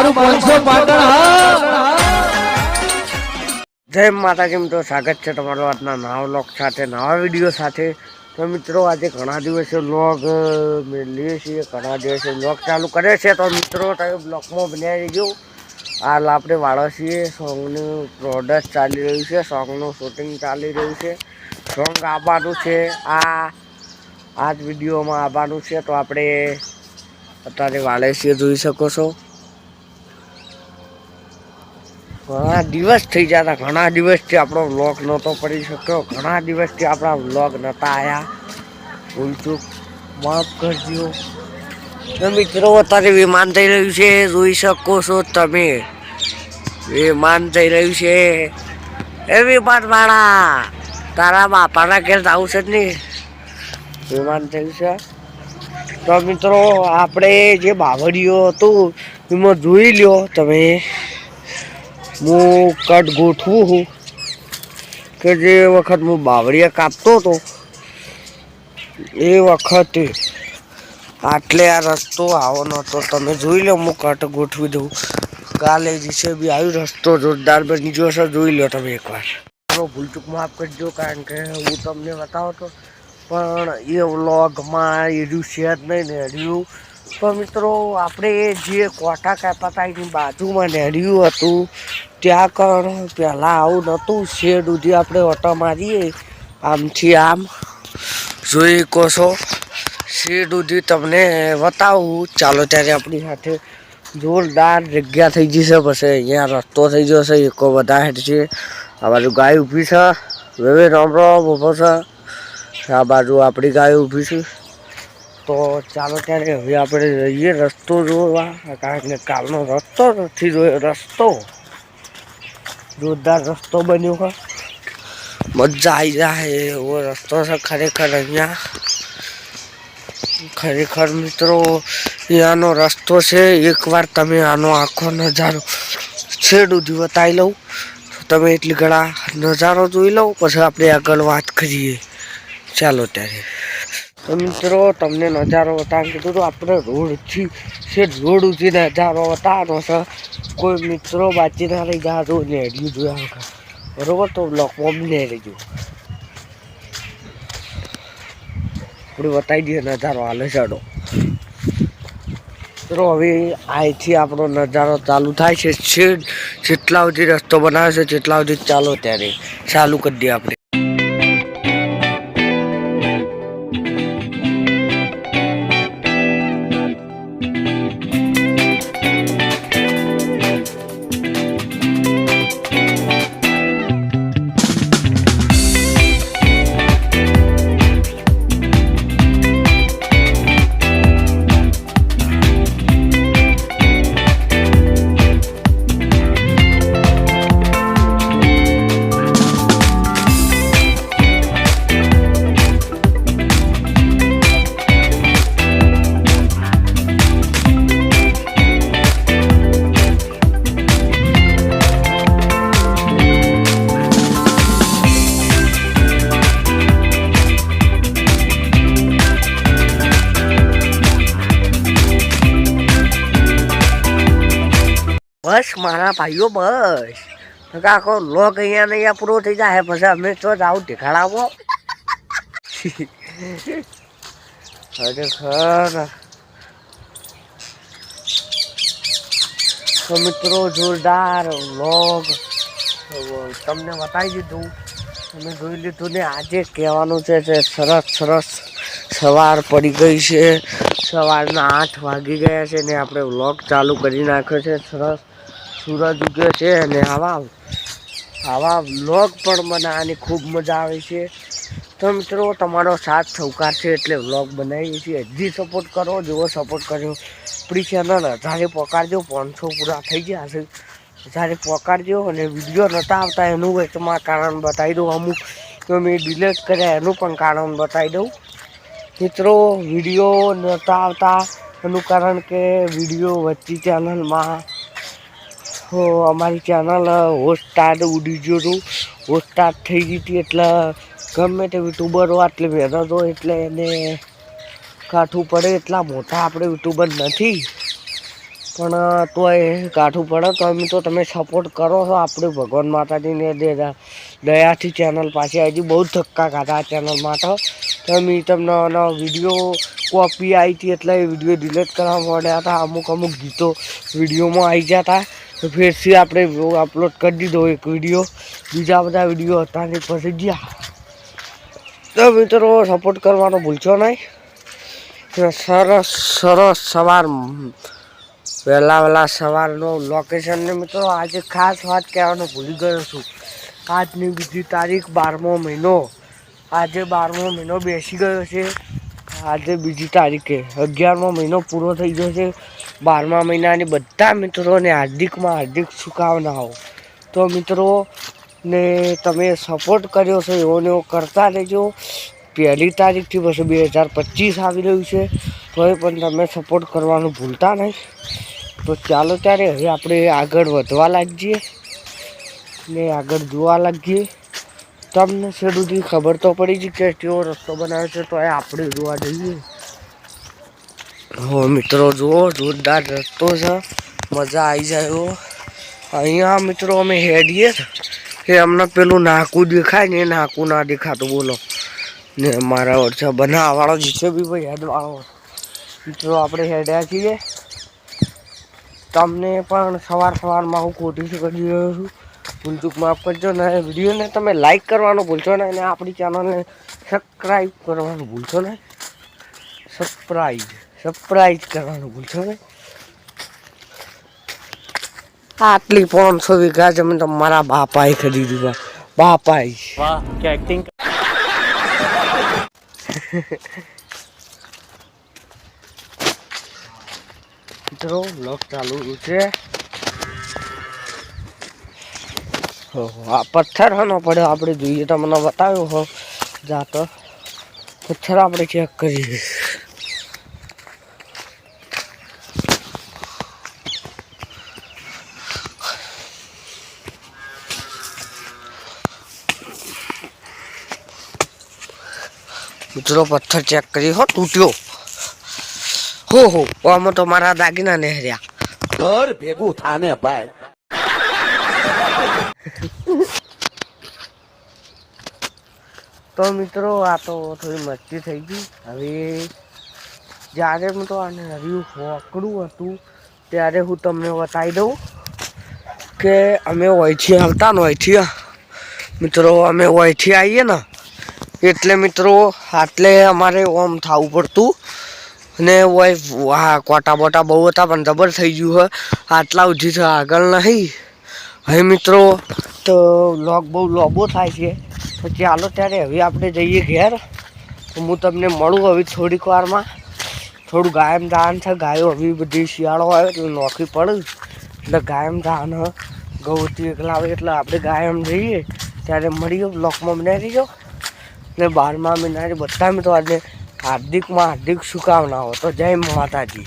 મારું પાંચસો પાટણ જય માતાજી, મિત્રો. સ્વાગત છે તમારો આજના નવા વ્લોગ સાથે, નવા વીડિયો સાથે. તો મિત્રો, આજે ઘણા દિવસે વ્લોગ લઈએ છીએ. ઘણા દિવસે વ્લોગ ચાલુ કરે છે. તો મિત્રો, તમે બ્લોગમાં બનાવી ગયો હાલ આપણે વાળસીએ સોંગનું પ્રોડક્ટ ચાલી રહ્યું છે. સોંગનું શૂટિંગ ચાલી રહ્યું છે. સોંગ આવવાનું છે. આ આ જ વિડીયોમાં આવવાનું છે. તો આપણે અત્યારે વાળસીએ જોઈ શકો છો. ઘણા દિવસ થઈ જતા ઘણા દિવસથી આપણો વ્લોગ નહોતો પડી શક્યો. ઘણા દિવસથી આપણા વ્લોગ નહોતા આવ્યા ભૂલચૂક માફ કરજો. મિત્રો, અત્યારે વિમાન થઈ રહ્યું છે. જોઈ શકો છો તમે. વિમાન થઈ રહ્યું છે. એ વિમાન વાળા તારા બાપાના ઘેર આવું છે જ નહીં. વિમાન થયું છે. તો મિત્રો, આપણે જે બાવળીઓ હતું, એમાં જોઈ લ્યો તમે. હું કટ ગોઠવું છું કે જે વખત હું બાવળિયા કાપતો હતો, એ વખતે આટલે આ રસ્તો આવો નહોતો તમે જોઈ લો, હું કટ ગોઠવી દઉં. કાલે જીસે બી આવ્યો રસ્તો જોરદાર ગયો છે જોઈ લો તમે એકવાર. ભૂલચૂક માફ કરજો કારણ કે હું તમને બતાવતો પણ એ વ્લોગમાં એ રહ્યું જ નહીં ને રહ્યું તો મિત્રો, આપણે જે કોટા કાપ્યા એની બાજુમાં નેડ્યું હતું, ત્યાં કણ પહેલાં આવું નહોતું. શેડ સુધી આપણે ઓટો મારીએ. આમથી આમ જોઈ કહો છો. શેડ સુધી તમને બતાવું. ચાલો ત્યારે આપણી સાથે જોરદાર જગ્યા થઈ જશે. પછી અહીંયા રસ્તો થઈ જશે. એકો બધા હેઠ છે. આ બાજુ ગાય ઊભી છે. વેવે રામ રામ ઊભો છે. આ બાજુ આપણી ગાય ઊભી છે. તો ચાલો ત્યારે હવે આપણે જઈએ રસ્તો જોવા. કારણ કે કાલનો રસ્તો નથી જોયો, રસ્તો. જોરદાર રસ્તો બન્યો છે મજા આવી જાય, એવો રસ્તો છે ખરેખર અહીંયા. ખરેખર મિત્રો, અહીંયાનો રસ્તો છે, એકવાર તમે આનો આખો નજારો છેડ બતાવી લઉં. તમે એટલી ઘણા નજારો જોઈ લઉં, પછી આપણે આગળ વાત કરીએ. ચાલો ત્યારે. તો મિત્રો, તમને નજારો બતાવી કીધું તો, આપણે રોડથી છે રોડ સુધી નજારો બતાવવાનો છે. કોઈ મિત્રો બાચી ના રહી જાય તો નેડ્યું જોયા બરોબર, તો બ્લોકમાં બી નહીં રહીજો આપણે બતાવી દઈએ નજારો હાલે ચડો મિત્રો, હવે અહીંથી આપણો નજારો ચાલુ થાય છે. જેટલા સુધી રસ્તો બનાવે છે, જેટલા સુધી ચાલો ત્યારે ચાલુ કરી દઈએ આપણે. બસ, મારા ભાઈઓ, બસ. તો કે આખો લોક અહીંયા ને અહીંયા પૂરો થઈ જાય, પછી અમે તો જ આવું ઢેખાડાવો ખરેખર તો મિત્રો, જોરદાર લોગ તમને બતાવી દીધું. તમે જોઈ લીધું ને, આજે કહેવાનું છે કે સરસ સરસ સવાર પડી ગઈ છે. સવારના આઠ વાગી ગયા છે ને, આપણે વ્લોગ ચાલુ કરી નાખ્યો છે. સરસ સૂરજ ઉગ્યો છે અને આવા આવા વ્લોગ પણ બનાવવાની ખૂબ મજા આવે છે. તો મિત્રો, તમારો સાથ સૌકાર છે એટલે વ્લોગ બનાવીએ છીએ. હજી સપોર્ટ કરો જેવો સપોર્ટ કર્યો આપણી ચેનલ હજારે પકાડજો પાંચસો પૂરા થઈ ગયા છે. હજારે પકાડજો અને વીડિયો નહોતા આવતા એનું વચમાં કારણ બતાવી દઉં અમુક. તો મેં ડિલેટ કર્યા એનું પણ કારણ બતાવી દઉં. મિત્રો વીડિયો નહોતા આવતા એનું કારણ કે વીડિયો વચ્ચે ચેનલમાં અમારી ચેનલ હોટસ્ટાર ઉડી ગયું હતું હોટસ્ટાર થઈ ગઈ હતી એટલે ગમે તે યુટ્યુબરો આટલી મહેનત હોય, એટલે એને કાઠું પડે. એટલા મોટા આપણે યુટ્યુબર નથી. પણ તોય કાઠું પડે તો એમ તો તમે સપોર્ટ કરો છો આપણે ભગવાન માતાજીને દયાથી ચેનલ પાછી આવી બહુ ધક્કા ખાધા ચેનલ માટે તો. તમે તમને વીડિયો કોપી આવી હતી એટલે એ વીડિયો ડિલીટ કરવા મળ્યા હતા. અમુક અમુક ગીતો વિડીયોમાં આવી ગયા હતા. તો ફેરથી આપણે અપલોડ કરી દીધો એક વીડિયો બીજા બધા વીડિયો હતા ને પછી ગયા. તો મિત્રો સપોર્ટ કરવાનો ભૂલશો નહીં. સરસ સરસ સવાર વહેલા વહેલા સવારનો લોકેશન ને મિત્રો, આજે ખાસ વાત કહેવાનું ભૂલી ગયો છું. આજની બીજી તારીખ બારમો મહિનો. આજે બારમો મહિનો બેસી ગયો છે. આજે બીજી તારીખે અગિયારમો મહિનો પૂરો થઈ ગયો છે. બારમા મહિનાની બધા મિત્રોને હાર્દિકમાં હાર્દિક શુકામનાઓ તો મિત્રો ને તમે સપોર્ટ કર્યો છે, એવો ને એવો કરતા રહેજો. પહેલી તારીખથી પછી બે હજાર પચીસ આવી રહ્યું છે. તોય પણ તમે સપોર્ટ કરવાનું ભૂલતા નહીં. તો ચાલો ત્યારે હવે આપણે આગળ વધવા લાગીએ ને આગળ જોવા લાગીએ. તમને શેડુથી ખબર તો પડી જ કે કેવો રસ્તો બનાવ્યો છે, તો એ આપણે જોવા જઈએ. હો મિત્રો, જુઓ, જોરદાર રસ્તો છે. મજા આવી જાય એવો અહીંયા મિત્રો અમે હેડીએ. કે અમને પેલું નાકું દેખાય ને નાકું ના દેખાતું, બોલો. ને મારા ઓછા બનાવવાળો જીતે બી ભાઈ, હેડવાળો. મિત્રો, આપણે હેડ્યા છીએ. તમને પણ સવાર સવારમાં હું ખોટી કરી રહ્યો છું? ભૂલચૂક માફ કરજો ને વિડીયોને તમે લાઇક કરવાનું ભૂલશો ને અને આપણી ચેનલને સબસ્ક્રાઈબ કરવાનું ભૂલશો ને સરપ્રાઈઝ સરપ્રાઈઝ કરવાનું ભૂલશો ને આટલી પાંચસો વીઘા જમીન તો મારા બાપાએ ખરીદી બા બાપાએ. વાહ કે એક્ટિંગ મિત્રો લોક ચાલુ છે. આ પથ્થર હનો પડ્યો આપણે જોઈએ તો મને બતાવ્યો હો. જાતો પથ્થર આપણે ચેક કરીએ. મિત્રો, પથ્થર ચેક કરી હો, તૂટ્યો. હો હો. આમાં તો મારા દાગીના નહેર્યા ઘર ભેગું થાને ભાઈ. તો મિત્રો, આ તો થોડી મસ્તી થઈ ગઈ. હવે જ્યારે હું તો આને હર્યું હોકડું હતું, ત્યારે હું તમને બતાવી દઉં કે અમે ઓયથી આવતા ને ઓયથી. મિત્રો, અમે ઓયથી આવીએ ને, એટલે મિત્રો, આટલે અમારે ઓમ થવું પડતું. અને ઓય હા કોટા બોટા બહુ હતા, પણ જબર થઈ ગયું હોય આટલા ઉધી આગળ નહીં. હવે મિત્રો? તો લોક બહુ લોબો થાય છે. તો ચાલો ત્યારે હવે આપણે જઈએ ઘેર. તો હું તમને મળું હવે થોડીક વારમાં. થોડું ગાયમ દાન છે. ગાયો હવે બધી શિયાળો આવે એટલે નોખી પડે. એટલે ગાયમ દાન ગૌતી એકલા આવે એટલે આપણે ગાયમ જઈએ. ત્યારે મળીએ બ્લોકમાં બનાવી રહીજો. ને બારમા મહિના બધા મિત્રો આજે હાર્દિકમાં હાર્દિક શુકામનાઓ તો જય માતાજી.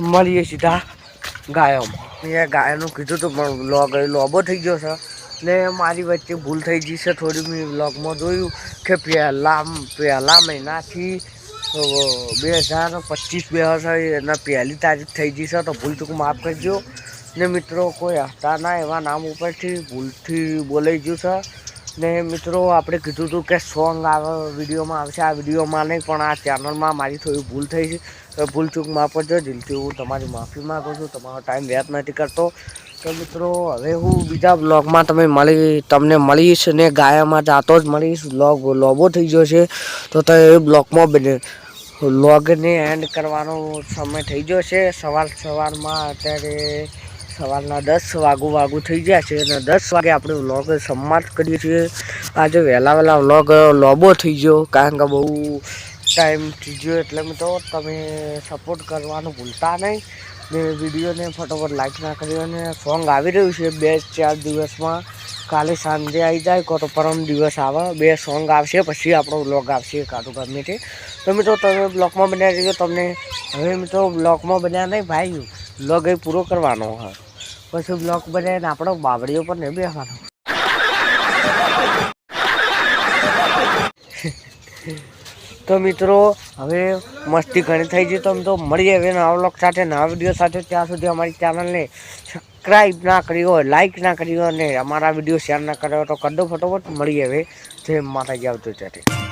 મળીએ સીધા ગાયોમાં. અહીંયા ગાયનું કીધું હતું પણ લોગ લોબો થઈ ગયો છે. ને મારી વચ્ચે ભૂલ થઈ ગઈ છે, થોડી મેં વ્લોગમાં જોયું કે પહેલા પહેલા મહિનાથી બે હજાર પચીસ, બે હજાર એના પહેલી તારીખ થઈ ગઈ છે, તો ભૂલ ચૂક માફ કરજો. ને મિત્રો, કોઈ હતા ના એવા નામ ઉપરથી ભૂલથી બોલાઈ ગયું છે. ને મિત્રો, આપણે કીધું હતું કે સોંગ આવે, વિડીયોમાં આવશે. આ વિડીયોમાં નહીં, પણ આ ચેનલમાં મારી થોડી ભૂલ થઈ છે. તો ભૂલ ચૂક માફ કરજો, દિલથી હું તમારી માફી માગું છું, તમારો ટાઈમ વ્યર્થ નથી કરતો. તો મિત્રો, હવે હું બીજા બ્લોગમાં તમે મળી, તમને મળીશ ને ગાયામાં જાતો જ મળીશ. બ્લોગ લોબો થઈ ગયો છે, તો તો એ બ્લોગમાં બને. લોગને એન્ડ કરવાનો સમય થઈ ગયો છે. સવાર સવારમાં અત્યારે સવારના દસ વાગુ વાગુ થઈ ગયા છે અને દસ વાગે આપણે વ્લોગ સમાપ્ત કરીએ છીએ. આજે વહેલા વહેલા વ્લોગ લોબો થઈ ગયો, કારણ કે બહુ ટાઈમ ગયો એટલે મિત્રો તમે સપોર્ટ કરવાનું ભૂલતા નહીં. ને વિડીયોને ફટોફટ લાઈક ના કર્યો અને સોંગ આવી રહ્યું છે બે ચાર દિવસમાં. કાલે સાંજે આવી જાય કો તો પરમ દિવસ આવે, બે સોંગ આવશે, પછી આપણો બ્લોગ આવશે કાઢું ગમે તે. તો મિત્રો, તમે બ્લોગમાં બન્યા રહીજો તમને હવે મિત્રો બ્લોગમાં બન્યા નહીં, ભાઈ બ્લોગ એ પૂરો કરવાનો હોય. પછી બ્લોગ બનાવીને આપણો બાવડીઓ પર નહીં બેસવાનો તો મિત્રો, હવે મસ્તી ઘણી થઈ ગઈ. તો તો મળીએ હવે નવા વ્લોગ સાથે, નવા વીડિયો સાથે. ત્યાં સુધી અમારી ચેનલને સબસ્ક્રાઈબ ના કરી હોય લાઇક ના કરી હોય અને અમારા વીડિયો શેર ના કર્યો હોય તો કરી દો ફટોફટ. મળીએ હવે. જય માતાજી આવતું ત્યારે